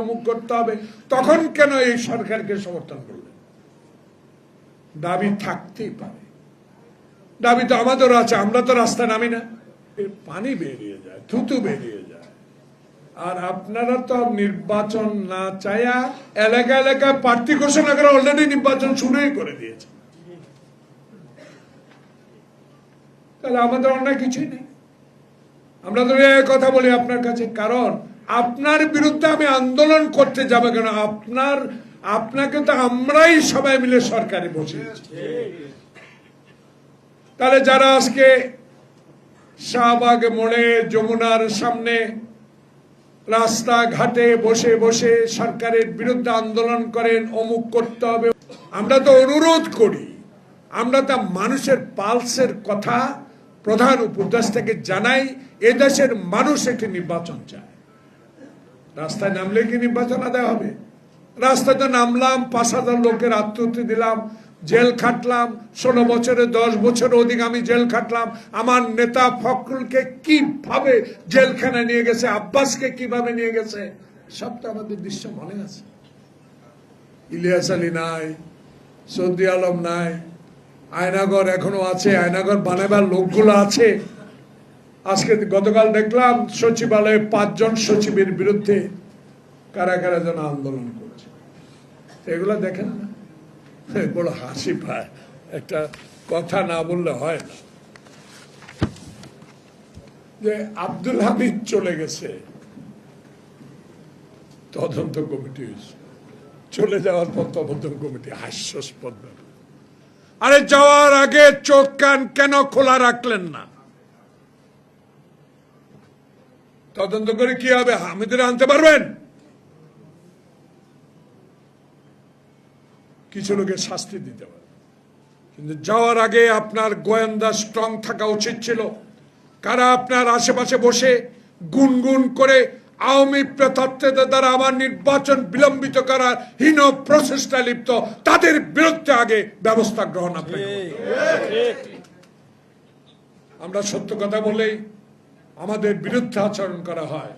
অমুক করতে হবে, তখন কেন এই সরকারকে সমর্থন করলেন? দাবি থাকতেই পারে। দাবি তো আমাদেরও আছে, আমরা তো রাস্তায় নামি না। পানি বেরিয়ে যায়, থুতু বেরিয়ে যায়। আর আপনারা তো নির্বাচন না চায়া এলাকা এলাকায় প্রার্থী ঘোষণা করে অলরেডি নির্বাচন শুরুই করে দিয়েছে। তাহলে আমাদের অন্য কিছুই নেই। আমরা তো কথা বলি আপনার কাছে, কারণ আপনার বিরুদ্ধে আমি আন্দোলন করতে যাব কেন? আপনার, আপনাকে তো আমরাই সবাই মিলে সরকারে বসিয়েছি। তাহলে যারা আজকে শাহবাগ মোড়ে, যমুনার সামনে রাস্তাঘাটে বসে বসে সরকারের বিরুদ্ধে আন্দোলন করেন, অমুক করতে হবে। আমরা তো অনুরোধ করি, আমরা তা মানুষের পালসের কথা প্রধান উপদেষ্টাকে জানাই, এদেশের মানুষ একটি নির্বাচন চায়। রাস্তায় নামলে কি নির্বাচন আদায় হবে? রাস্তাতে নামলাম, পাঁচ হাজার লোকের আত্মহত্যা দিলাম, জেল খাটলাম, ষোলো বছরে দশ বছর অধিক আমি জেল খাটলাম। আমার নেতা ফখরুলকে কীভাবে জেলখানা নিয়ে গেছে, আব্বাসকে কীভাবে নিয়ে গেছে? সব তো আমাদের দৃশ্য মনে আছে। ইলিয়াস আলী নাই, সৌদি আলম নাই, আয়নাগর এখনও আছে, আয়নাগর বানাবার লোকগুলো আছে। আজকে গতকাল দেখলাম সচিবালয়ে পাঁচজন সচিবের বিরুদ্ধে কারা কারা যেন আন্দোলন করছে। এগুলো দেখেন না? বড় হাসি পায়। একটা কথা না বললে হয় না। যে আব্দুল হামিদ চলে গেছে, তদন্ত কমিটি। চলে যাওয়ার পর তদন্ত কমিটি হাস্যস্পদ। আরে যাওয়ার আগে চোখ কান কেন খোলা রাখলেন না? তদন্ত করে কি হবে? হামিদের আনতে পারবেন? কিছু লোকের শাস্তি দিতে পারে কিন্তু যাওয়ার আগে আপনার গোয়েন্দা স্ট্রং থাকা উচিত ছিল। কারা আপনার আশেপাশে বসে গুনগুন করে আওয়ামী প্রেতাত্ত্বের দ্বারা আমার নির্বাচন বিলম্বিত করার হীন প্রচেষ্টা লিপ্ত তাদের বিরুদ্ধে আগে ব্যবস্থা গ্রহণ আপনাকে আমরা সত্য কথা বলেই আমাদের বিরুদ্ধে আচরণ করা হয়।